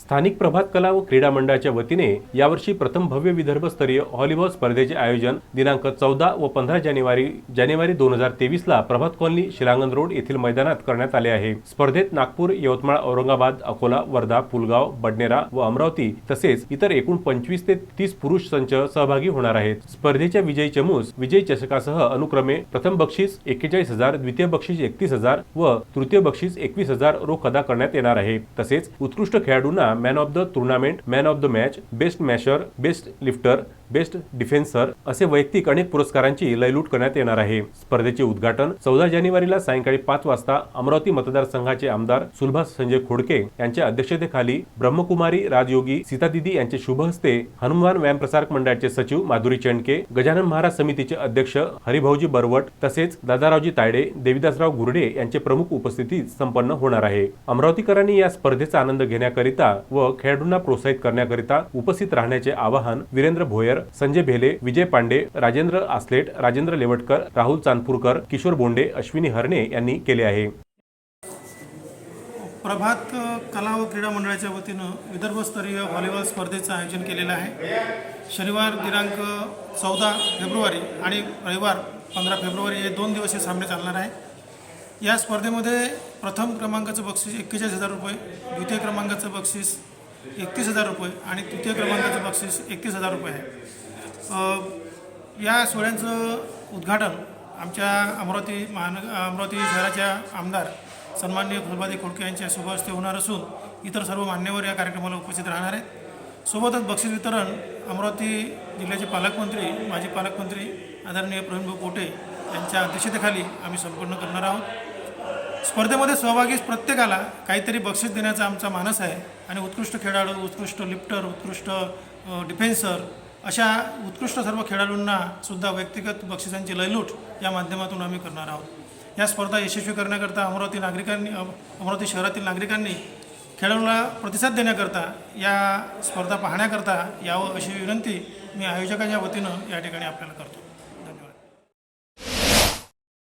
स्थानिक प्रभात कला व क्रीडा मंडळाच्या वतीने यावर्षी प्रथम भव्य विदर्भ स्तरीय व्हॉलीबॉल स्पर्धेचे आयोजन दिनांक चौदा व पंधरा जानेवारी जानेवारी दोन हजार तेवीस ला प्रभात कॉलनी शिलांगण रोड येथील मैदानात करण्यात आले आहे. स्पर्धेत नागपूर यवतमाळ औरंगाबाद अकोला वर्धा पुलगाव बडनेरा व अमरावती तसेच इतर एकूण पंचवीस ते तीस पुरुष संच सहभागी होणार आहेत. स्पर्धेच्या विजयी चमूस विजयी चषकासह अनुक्रमे प्रथम बक्षीस एक्केचाळीस हजार द्वितीय बक्षीस एकतीस हजार व तृतीय बक्षीस एकवीस हजार रोख अदा करण्यात येणार आहे. तसेच उत्कृष्ट खेळाडूंना man of the tournament, man of the match, best masher, best lifter, best defender असे वैयक्तिक अनेक पुरस्कारांची लयलूट करण्यात येणार आहे. स्पर्धेचे उद्घाटन चौदा जानेवारीला सायंकाळी पाच वाजता अमरावती मतदारसंघाचे आमदार सुलभा संजय खोडके यांच्या अध्यक्षतेखाली ब्रह्मकुमारी राजयोगी सीतादिदी यांचे शुभ हस्ते हनुमान व्यायामप्रसारक मंडळाचे सचिव माधुरी चेंडके गजानन महाराज समितीचे अध्यक्ष हरिभाऊजी बरवट तसेच दादारावजी तायडे देविदासराव गुरडे यांचे प्रमुख उपस्थितीत संपन्न होणार आहे. अमरावतीकरांनी या स्पर्धेचा आनंद घेण्याकरिता व खेळाडूंना प्रोत्साहित करण्याकरिता उपस्थित राहण्याचे आवाहन वीरेंद्र भोयर संजय भेले विजय पांडे राजेंद्र आसलेट राजेंद्र लेवटकर राहुल चांदपूरकर किशोर बोंडे अश्विनी हरणे यांनी केले आहे. प्रभात कला व क्रीडा मंडळाच्या वतीनं विदर्भस्तरीय व्हॉलीबॉल स्पर्धेचं आयोजन केलेलं आहे. शनिवार दिनांक चौदा फेब्रुवारी आणि रविवार पंधरा फेब्रुवारी हे दोन दिवसीय सामने चालणार आहे. या स्पर्धेमध्ये प्रथम क्रमांकाचं बक्षीस एक्केचाळीस हजार रुपये द्वितीय क्रमांकाचं बक्षीस एकतीस हजार रुपये आणि तृतीय क्रमांकाचं बक्षीस एकतीस हजार रुपये आहे. या सोहळ्यांचं उद्घाटन आमच्या अमरावती महानग अमरावती शहराच्या आमदार सन्माननीय फुलबादी खोडके यांच्या शुभ हस्ते होणार असून इतर सर्व मान्यवर या कार्यक्रमाला उपस्थित राहणार आहेत. सोबतच बक्षीस वितरण अमरावती जिल्ह्याचे पालकमंत्री माजी पालकमंत्री आदरणीय प्रवीणभाऊ पोटे यांच्या अध्यक्षतेखाली आम्ही संपन्न करणार आहोत. स्पर्धेमध्ये सहभागी प्रत्येकाला काहीतरी बक्षीस देण्याचा आमचा मानस आहे. आणि उत्कृष्ट खेळाडू उत्कृष्ट लिफ्टर उत्कृष्ट डिफेन्सर अशा उत्कृष्ट सर्व खेळाडूंना सुद्धा व्यक्तिगत बक्षिसांची लयलूट या माध्यमातून आम्ही करणार आहोत. या स्पर्धा यशस्वी करण्याकरता अमरावती नागरिकांनी अमरावती शहरातील नागरिकांनी खेळाडूला प्रतिसाद देण्याकरता या स्पर्धा पाहण्याकरता यावं अशी विनंती मी आयोजकांच्या वतीनं या ठिकाणी आपल्याला करतो.